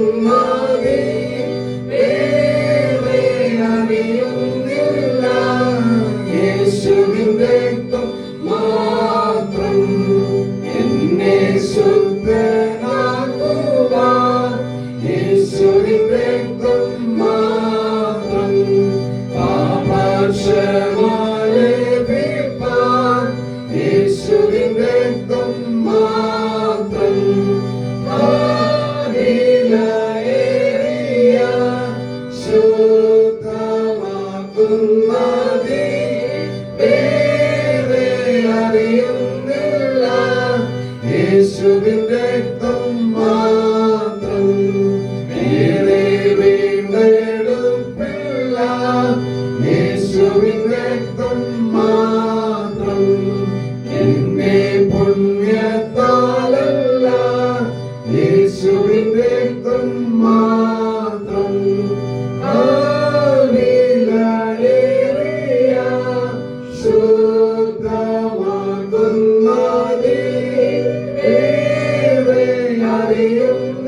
உம்மாவே வேவே அறியும் நில் പരിശുദ്ധമാക്കുന്നതേ വേറെ അറിയുന്നില്ല. യേശുവിൻ രക്തം